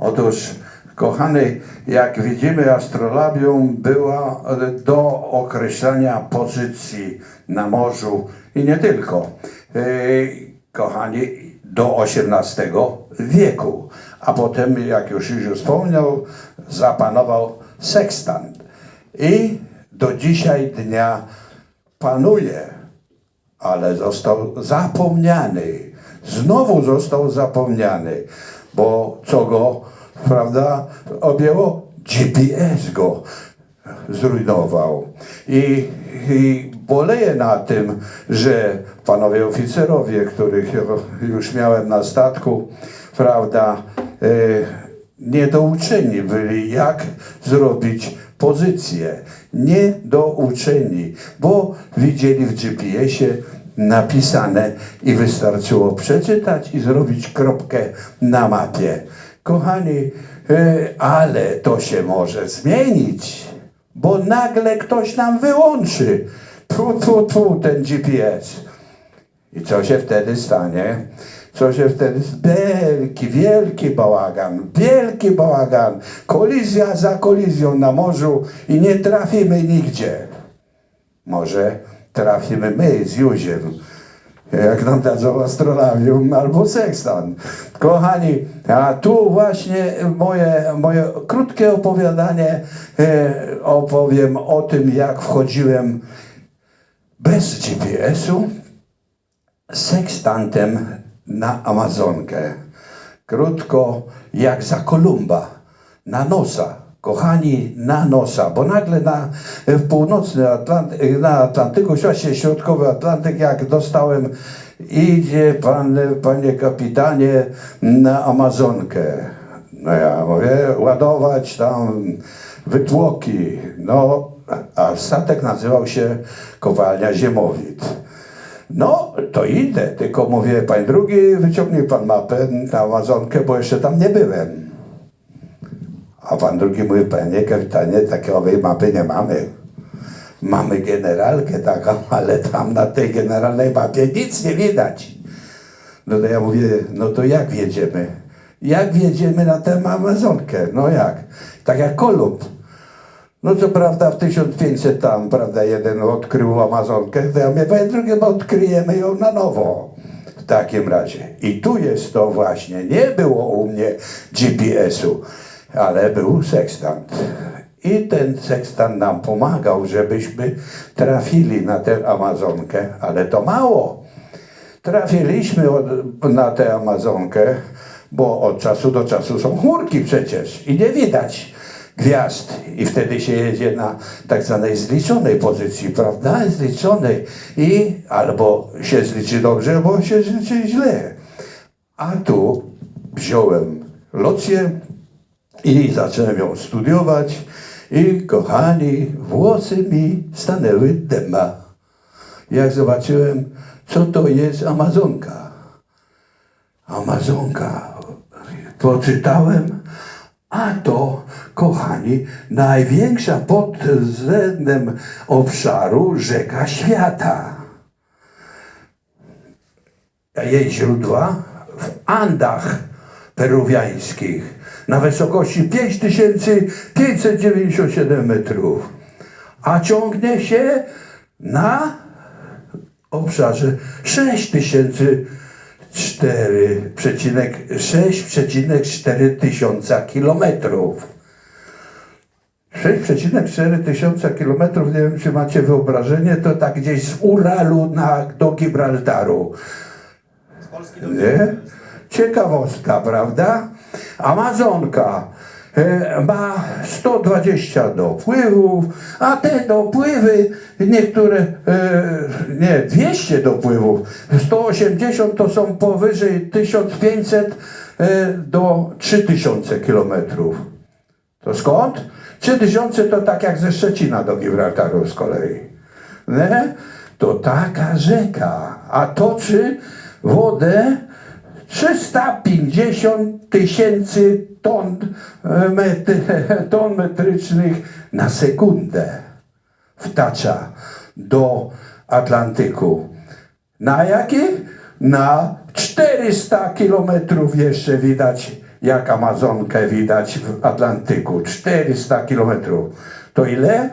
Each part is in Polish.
Otóż, kochany, jak widzimy, astrolabium była do określenia pozycji na morzu i nie tylko. E, Kochani, do XVIII wieku. A potem, jak już już wspomniał, zapanował sekstant. I do dzisiaj dnia panuje ale został zapomniany. Znowu został zapomniany, bo co go, prawda, objęło? GPS go zrujnował. I, I boleję na tym, że panowie oficerowie, których już miałem na statku, prawda, e, niedouczeni byli, jak zrobić pozycję. Niedouczeni, bo widzieli w GPS-ie napisane i wystarczyło przeczytać i zrobić kropkę na mapie. Kochani, e, ale to się może zmienić, bo nagle ktoś nam wyłączy tu, tu, tu ten GPS. I co się wtedy stanie? Co się wtedy... Wielki, wielki bałagan, wielki bałagan. Kolizja za kolizją na morzu i nie trafimy nigdzie. Może trafimy my z Józiem, jak nam dadzą astrolabium albo sekstan. Kochani, a tu właśnie moje, moje krótkie opowiadanie e, opowiem o tym, jak wchodziłem bez GPS-u sekstantem na Amazonkę. Krótko, jak za Kolumba, na nosa. Kochani, na nosa, bo nagle na w północny Atlantyk, na Atlantyku, właśnie środkowy Atlantyk, jak dostałem, idzie pan, panie kapitanie, na Amazonkę. No ja mówię, ładować tam wytłoki. No, a statek nazywał się Kopalnia Ziemowit. No, to idę, tylko mówię, panie drugi, wyciągnij pan mapę na Amazonkę, bo jeszcze tam nie byłem. A pan drugi mówi, panie kapitanie, takiej mapy nie mamy. Mamy generalkę taką, ale tam na tej generalnej mapie nic nie widać. No to ja mówię, no to jak wjedziemy? Jak wjedziemy na tę Amazonkę? No jak? Tak jak Kolumb. No co prawda w 1500 tam, prawda, jeden odkrył Amazonkę, to ja mówię, panie drugie, bo odkryjemy ją na nowo. W takim razie. I tu jest to właśnie. Nie było u mnie GPS-u, ale był sekstant. I ten sekstant nam pomagał, żebyśmy trafili na tę Amazonkę, ale to mało. Trafiliśmy od, na tę Amazonkę, bo od czasu do czasu są chmurki przecież i nie widać gwiazd. I wtedy się jedzie na tak zwanej zliczonej pozycji, prawda? Zliczonej. I albo się zliczy dobrze, albo się zliczy źle. A tu wziąłem locję i zacząłem ją studiować. I kochani, włosy mi stanęły dema. Jak zobaczyłem, co to jest Amazonka. Amazonka. Poczytałem, a to, kochani, największa pod względem obszaru rzeka świata. Jej źródła w Andach peruwiańskich na wysokości 5597 metrów, a ciągnie się na obszarze 6,4 tysiąca kilometrów. 6,4 tysiąca kilometrów, nie wiem czy macie wyobrażenie, to tak gdzieś z Uralu na, do Gibraltaru. Nie? Ciekawostka, prawda? Amazonka e, ma 120 dopływów, a te dopływy, niektóre, e, nie, 200 dopływów, 180 to są powyżej 1500 e, do 3000 kilometrów. To skąd? 3000 to tak jak ze Szczecina do Gibraltaru z kolei. Nie? To taka rzeka, a toczy wodę 350 tysięcy ton, e, metry, ton metrycznych na sekundę wtacza do Atlantyku. Na jakie? Na 400 kilometrów jeszcze widać jak Amazonkę widać w Atlantyku. 400 kilometrów. To ile?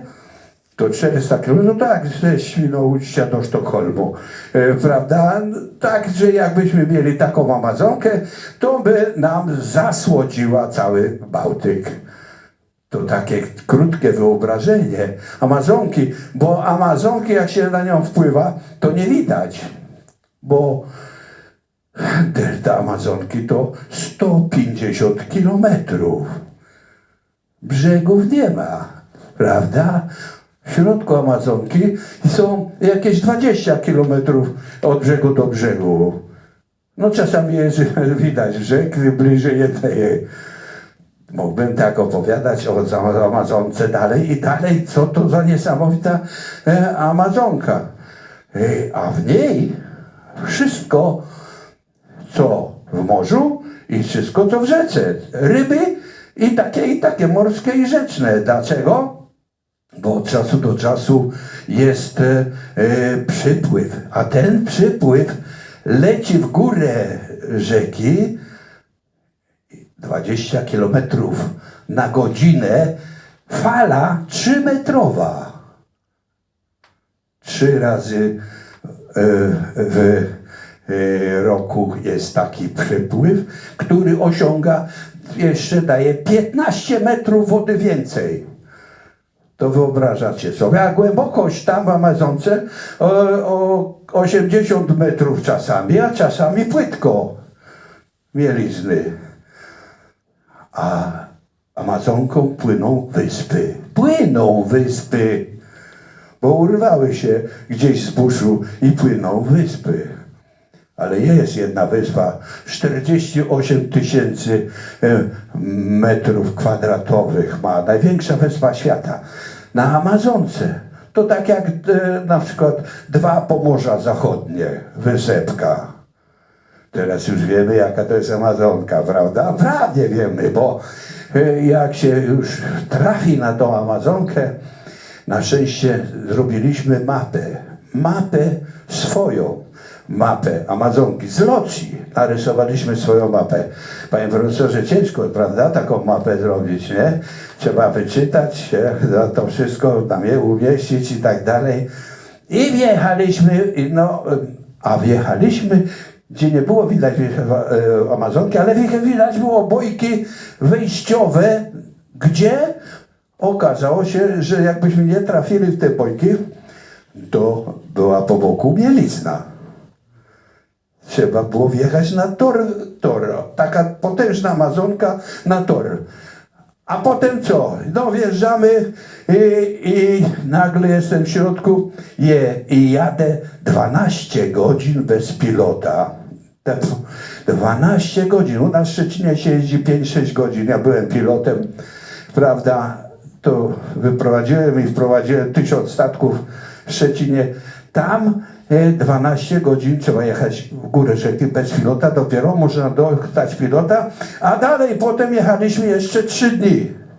To 400 km, tak, ze Świnoujścia do Sztokholmu, e, prawda? Tak, że jakbyśmy mieli taką Amazonkę, to by nam zasłodziła cały Bałtyk. To takie krótkie wyobrażenie Amazonki, bo Amazonki, jak się na nią wpływa, to nie widać, bo delta Amazonki to 150 kilometrów. Brzegów nie ma, prawda? W środku Amazonki są jakieś 20 kilometrów od brzegu do brzegu. No czasami jest widać brzeg bliżej jednej. Mógłbym tak opowiadać o Amazonce dalej i dalej, co to za niesamowita e, Amazonka. E, a w niej wszystko, co w morzu i wszystko, co w rzece. Ryby i takie, i takie morskie i rzeczne. Dlaczego? Bo od czasu do czasu jest e, e, przypływ, a ten przypływ leci w górę rzeki 20 kilometrów na godzinę, fala 3-metrowa. Trzy razy e, w e, roku jest taki przypływ, który osiąga, jeszcze daje 15 metrów wody więcej. To wyobrażacie sobie. A głębokość tam w Amazonce o, o 80 metrów czasami, a czasami płytko mielizny. A Amazonką płyną wyspy. Płyną wyspy, bo urwały się gdzieś z buszu i płyną wyspy. Ale jest jedna wyspa, 48 tysięcy e, metrów kwadratowych ma, największa wyspa świata. Na Amazonce. To tak jak e, na przykład dwa Pomorza Zachodnie, wysepka. Teraz już wiemy, jaka to jest Amazonka, prawda? Prawie wiemy, bo e, jak się już trafi na tą Amazonkę, na szczęście zrobiliśmy mapę. Mapę swoją. Mapę Amazonki z Locji. Narysowaliśmy swoją mapę. Panie profesorze, ciężko, prawda, taką mapę zrobić, nie? Trzeba wyczytać, no, to wszystko tam je umieścić i tak dalej. I wjechaliśmy, no, a wjechaliśmy, gdzie nie było widać e, Amazonki, ale wi- widać było bojki wejściowe, gdzie okazało się, że jakbyśmy nie trafili w te bojki, to była po boku mielizna. Trzeba było wjechać na tor, tor. Taka potężna Amazonka na tor. A potem co? No wjeżdżamy i, i nagle jestem w środku je, i jadę 12 godzin bez pilota. Te dw- 12 godzin. U nas w Szczecinie się jeździ 5-6 godzin. Ja byłem pilotem, prawda? To wyprowadziłem i wprowadziłem tysiąc statków w Szczecinie. Tam 12 godzin trzeba jechać w górę rzeki bez pilota, dopiero można dostać pilota, a dalej potem jechaliśmy jeszcze 3 dni.